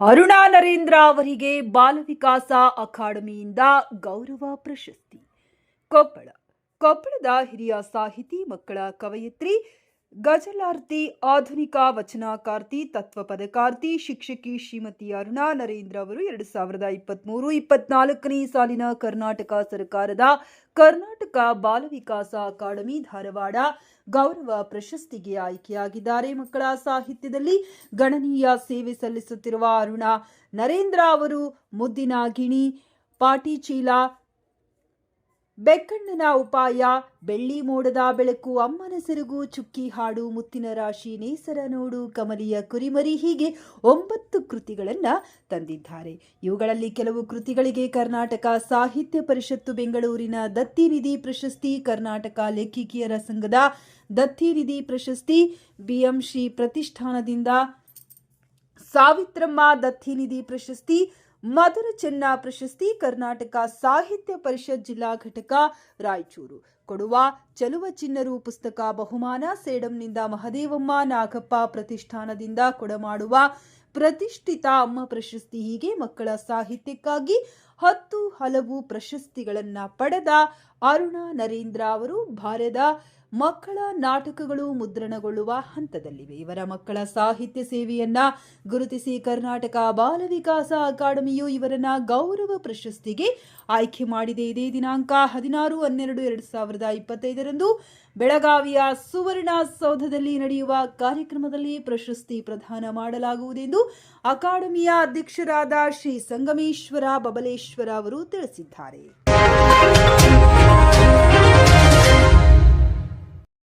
ಅರುಣಾ ನರೇಂದ್ರ ಅವರಿಗೆ ಬಾಲವಿಕಾಸ ಅಕಾಡೆಮಿಯಿಂದ ಗೌರವ ಪ್ರಶಸ್ತಿ. ಕೊಪ್ಪಳ. ಕೊಪ್ಪಳದ ಹಿರಿಯ ಸಾಹಿತಿ ಮಕ್ಕಳ ಕವಯಿತ್ರಿ ಗಜಲಾರ್ತಿ, ಆಧುನಿಕ ವಚನಕಾರ್ತಿ ತತ್ವ ಪದಕಾರ್ತಿ ಶಿಕ್ಷಕಿ ಶ್ರೀಮತಿ ಅರುಣಾ ನರೇಂದ್ರ ಅವರು ಎರಡು ಸಾವಿರದ ಇಪ್ಪತ್ತ್ಮೂರು ಇಪ್ಪತ್ನಾಲ್ಕನೇ ಸಾಲಿನ ಕರ್ನಾಟಕ ಸರ್ಕಾರದ ಕರ್ನಾಟಕ ಬಾಲ ವಿಕಾಸ ಅಕಾಡೆಮಿ ಧಾರವಾಡ ಗೌರವ ಪ್ರಶಸ್ತಿಗೆ ಆಯ್ಕೆಯಾಗಿದ್ದಾರೆ. ಮಕ್ಕಳ ಸಾಹಿತ್ಯದಲ್ಲಿ ಗಣನೀಯ ಸೇವೆ ಸಲ್ಲಿಸುತ್ತಿರುವ ಅರುಣಾ ನರೇಂದ್ರ ಅವರು ಮುದ್ದಿನ ಗಿಣಿ, ಪಾಟಿಚೀಲ ಬೆಕ್ಕಣ್ಣನ ಉಪಾಯ, ಬೆಳ್ಳಿ ಮೋಡದ ಬೆಳಕು, ಅಮ್ಮನ ಸೆರಗು, ಚುಕ್ಕಿ ಹಾಡು, ಮುತ್ತಿನ ರಾಶಿ, ನೇಸರ ನೋಡು, ಕಮಲಿಯ ಕುರಿಮರಿ ಹೀಗೆ ಒಂಬತ್ತು ಕೃತಿಗಳನ್ನು ತಂದಿದ್ದಾರೆ. ಇವುಗಳಲ್ಲಿ ಕೆಲವು ಕೃತಿಗಳಿಗೆ ಕರ್ನಾಟಕ ಸಾಹಿತ್ಯ ಪರಿಷತ್ತು ಬೆಂಗಳೂರಿನ ದತ್ತಿನಿಧಿ ಪ್ರಶಸ್ತಿ, ಕರ್ನಾಟಕ ಲೇಖಿಕಿಯರ ಸಂಘದ ದತ್ತಿನಿಧಿ ಪ್ರಶಸ್ತಿ, ಬಿಎಂಶ್ರೀ ಪ್ರತಿಷ್ಠಾನದಿಂದ ಸಾವಿತ್ರಮ್ಮ ದತ್ತಿನಿಧಿ ಪ್ರಶಸ್ತಿ ಮಧುರ ಚೆನ್ನ ಪ್ರಶಸ್ತಿ ಕರ್ನಾಟಕ ಸಾಹಿತ್ಯ ಪರಿಷತ್ ಜಿಲ್ಲಾ ಘಟಕ ರಾಯಚೂರು. ಕೊಡುವ ಚಲುವ ಚಿನ್ನರು ಪುಸ್ತಕ ಬಹುಮಾನ ಸೇಡಂನಿಂದ ಮಹದೇವಮ್ಮ ನಾಗಪ್ಪ ಪ್ರತಿಷ್ಠಾನದಿಂದ ಕೊಡಮಾಡುವ ಪ್ರತಿಷ್ಠಿತ ಅಮ್ಮ ಪ್ರಶಸ್ತಿ ಹೀಗೆ ಮಕ್ಕಳ ಸಾಹಿತ್ಯಕ್ಕಾಗಿ ಹತ್ತು ಹಲವು ಪ್ರಶಸ್ತಿಗಳನ್ನು ಪಡೆದ ಅರುಣ ನರೇಂದ್ರ ಅವರು, ಭಾರತ ಮಕ್ಕಳ ನಾಟಕಗಳು ಮುದ್ರಣಗೊಳ್ಳುವ ಹಂತದಲ್ಲಿವೆ. ಇವರ ಮಕ್ಕಳ ಸಾಹಿತ್ಯ ಸೇವೆಯನ್ನ ಗುರುತಿಸಿ ಕರ್ನಾಟಕ ಬಾಲ ವಿಕಾಸ ಅಕಾಡೆಮಿಯು ಇವರನ್ನ ಗೌರವ ಪ್ರಶಸ್ತಿಗೆ ಆಯ್ಕೆ ಮಾಡಿದೆ. ಇದೇ ದಿನಾಂಕ ಹದಿನಾರು, ಹನ್ನೆರಡು, ಎರಡು ಸಾವಿರದ ಇಪ್ಪತ್ತೈದರಂದು ಬೆಳಗಾವಿಯ ಸುವರ್ಣ ಸೌಧದಲ್ಲಿ ನಡೆಯುವ ಕಾರ್ಯಕ್ರಮದಲ್ಲಿ ಪ್ರಶಸ್ತಿ ಪ್ರದಾನ ಮಾಡಲಾಗುವುದೆಂದು ಅಕಾಡೆಮಿಯ ಅಧ್ಯಕ್ಷರಾದ ಶ್ರೀ ಸಂಗಮೇಶ್ವರ ಬಬಲೇಶ್ವರ ಅವರು ತಿಳಿಸಿದ್ದಾರೆ.